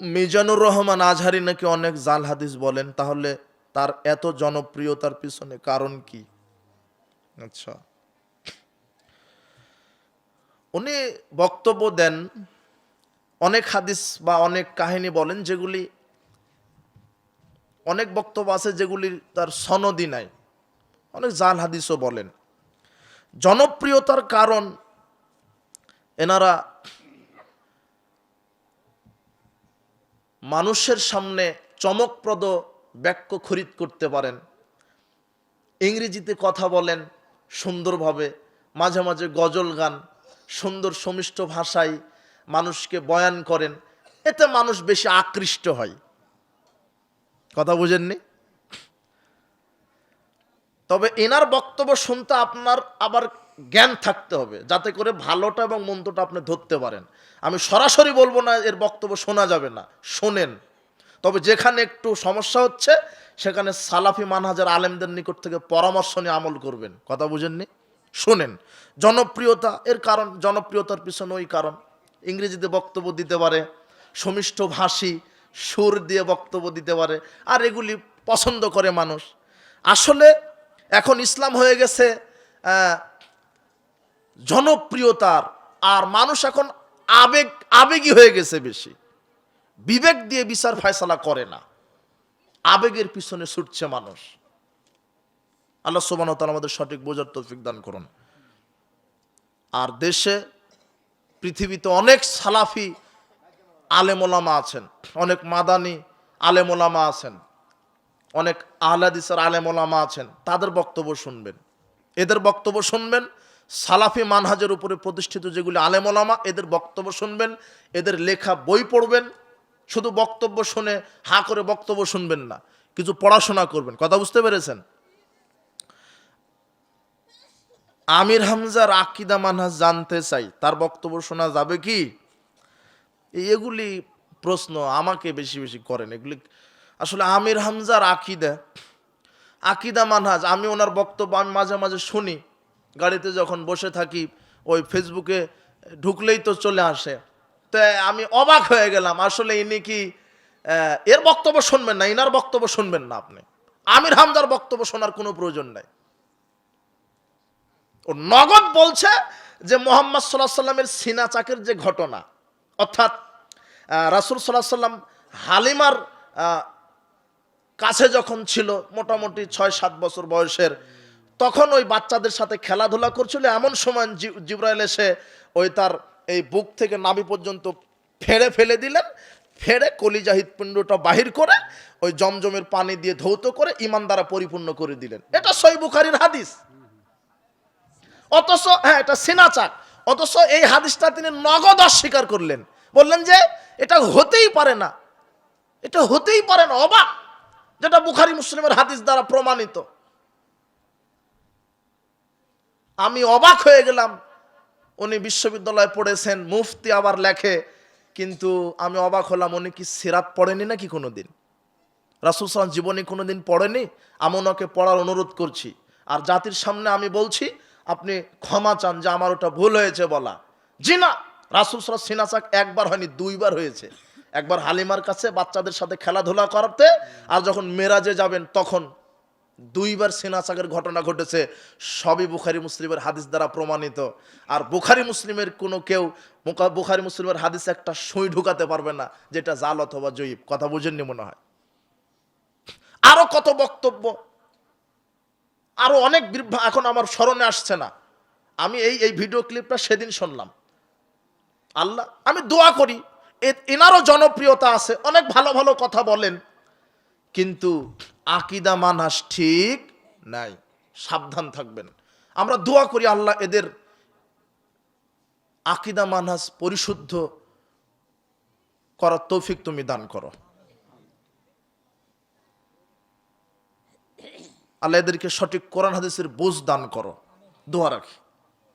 মিজানুর রহমান আজহারি নাকি অনেক জাল হাদিস বলেন, তাহলে তার এত জনপ্রিয়তার পিছনে কারণ কি? আচ্ছা। উনি বক্তব্য দেন, অনেক হাদিস বা অনেক কাহিনী বলেন, যেগুলি অনেক বক্তব্য আছে যেগুলি তার সনদি নাই। অনেক জাল হাদিসও বলেন। জনপ্রিয়তার কারণ এনারা মানুষের সামনে চমকপ্রদ বাক্য খরিদ করতে পারেন। ইংরেজিতে কথা বলেন সুন্দরভাবে, মাঝে মাঝে গজল গান, সুন্দর সমিষ্ট ভাষায় মানুষকে বয়ান করেন। এতে মানুষ বেশি আকৃষ্ট হয়। কথা বুঝেননি? তবে এনার বক্তব্য শুনতে আপনার আবার জ্ঞান থাকতে হবে, যাতে করে ভালোটা এবং মন্দটা আপনি ধরতে পারেন। আমি সরাসরি বলব না, এর বক্তব্য শোনা যাবে না, শোনেন। তবে যেখানে একটু সমস্যা হচ্ছে, সেখানে সালাফি মানহাজার আলেমদের নিকট থেকে পরামর্শ নিয়ে আমল করবেন। কথা বুঝেননি? শোনেন। জনপ্রিয়তা, এর কারণ, জনপ্রিয়তার পিছনে ওই কারণ। ইংরেজিতে বক্তব্য দিতে পারে, সমিষ্ট ভাষী, সুর দিয়ে বক্তব্য দিতে পারে, আর এগুলি পছন্দ করে মানুষ। আসলে এখন ইসলাম হয়ে গেছে জনপ্রিয়তার, আর মানুষ এখন আবেগ, আবেগী হয়ে গেছে বেশি। বিবেক দিয়ে বিচার ফয়সালা করে না। আবেগের পিছনে ছুটছে মানুষ। আল্লাহ সোবান আমাদের সঠিক বোঝার তৌফিক দান করুন। আর দেশে, পৃথিবীতে অনেক সালাফি আলেমোলামা আছেন, অনেক মাদানি আলেমোলামা আছেন, অনেক আহলাদিসের আলেমোলামা আছেন, তাদের বক্তব্য শুনবেন। এদের বক্তব্য শুনবেন সালাফি মানহাজের উপরে প্রতিষ্ঠিত যেগুলি আলেমোলামা, এদের বক্তব্য শুনবেন, এদের লেখা বই পড়বেন, শুধু বক্তব্য শুনে হা করে বক্তব্য শুনবেন না, কিছু পড়াশোনা করবেন। কথা বুঝতে পেরেছেন? আমির হামজার আকিদা মানহাজ জানতে চাই, তার বক্তব্য শোনা যাবে কি? এগুলি প্রশ্ন আমাকে বেশি বেশি করেন, এগুলি আসলে আমির হামজার আকিদা আকিদা মানহাজ, আমি ওনার বক্তব্য আমি মাঝে মাঝে শুনি। গাড়িতে যখন বসে থাকি, ওই ফেসবুকে ঢুকলেই তো চলে আসে। তো আমি অবাক হয়ে গেলাম, আসলে ইনি কি এর বক্তব্য শুনবেন না, ইনার বক্তব্য শুনবেন না আপনি। আমির হামজার বক্তব্য শোনার কোনো প্রয়োজন নাই। ও নগদ বলছে যে মোহাম্মদ সাল্লাহ সাল্লামের সিনা চাকের যে ঘটনা, অর্থাৎ রাসূল সাল্লাহ সাল্লাম হালিমার কাছে যখন ছিল, মোটামুটি ছয় সাত বছর বয়সের তখন ওই বাচ্চাদের সাথে খেলাধুলা করছিল। এমন সময় জিব্রাইল এসে ওই তার এই বুক থেকে নাভি পর্যন্ত ফেড়ে ফেলে দিলেন। ফেড়ে কলিজা হৃৎপিণ্ডটা বাহির করে ওই জমজমের পানি দিয়ে ধৌত করে ইমান দ্বারা পরিপূর্ণ করে দিলেন। এটা সই বুখারির হাদিস। অথচ হ্যাঁ এটা সিনাচাক অথচ এই হাদিসটা তিনি নগদ অস্বীকার করলেন। বললেন যে, এটা হতেই পারে না। এটা হতেই পারে না, অবাক। যেটা বুখারি মুসলিমের হাদিস দ্বারা প্রমাণিত। আমি অবাক হয়ে গেলাম। উনি বিশ্ববিদ্যালয়ে পড়েছেন, মুফতি আবার লেখে, কিন্তু আমি অবাক হলাম, উনি কি সিরাত পড়েনি নাকি কোনো দিন রাসুল সালাম জীবনে কোনো দিন পড়েনি? আমি ওনাকে পড়ার অনুরোধ করছি। আর জাতির সামনে আমি বলছি, আপনি ক্ষমা চান যে আমার ওটা ভুল হয়েছে বলা। জি না, রাসুল সালাম সিনাচাক একবার হয়নি, দুইবার হয়েছে। একবার হালিমার কাছে বাচ্চাদের সাথে খেলাধুলা করাতে, আর যখন মেরাজে যাবেন, তখন দুইবার সিনাচাকের ঘটনা ঘটেছে, সবই বুখারি মুসলিমের হাদিস দ্বারা প্রমাণিত। আর বুখারি মুসলিমের কোনো কেউ বুখারি মুসলিমের হাদিস একটা সুই ঢুকাতে পারবে না, যেটা জাল অথবা জয়ীব। কথা বুঝেননি মনে হয়? আরও কত বক্তব্য? আরও অনেক বিভ্রা- এখন আমার স্মরণে আসছে না। আমি এই এই ভিডিও ক্লিপটা সেদিন শুনলাম। আল্লাহ, আমি দোয়া করি এনারও জনপ্রিয়তা আছে, অনেক ভালো ভালো কথা বলেন। কিন্তু আকিদা মানহাস ঠিক নাই। সাবধান থাকবেন। আমরা দোয়া করি আল্লাহ এদের আকিদা মানহাস পরিশুদ্ধ করার তৌফিক তুমি দান করো। আল্লাহ এদেরকে সঠিক কোরআন হাদিসের বোঝ দান করো। দোয়া রাখি।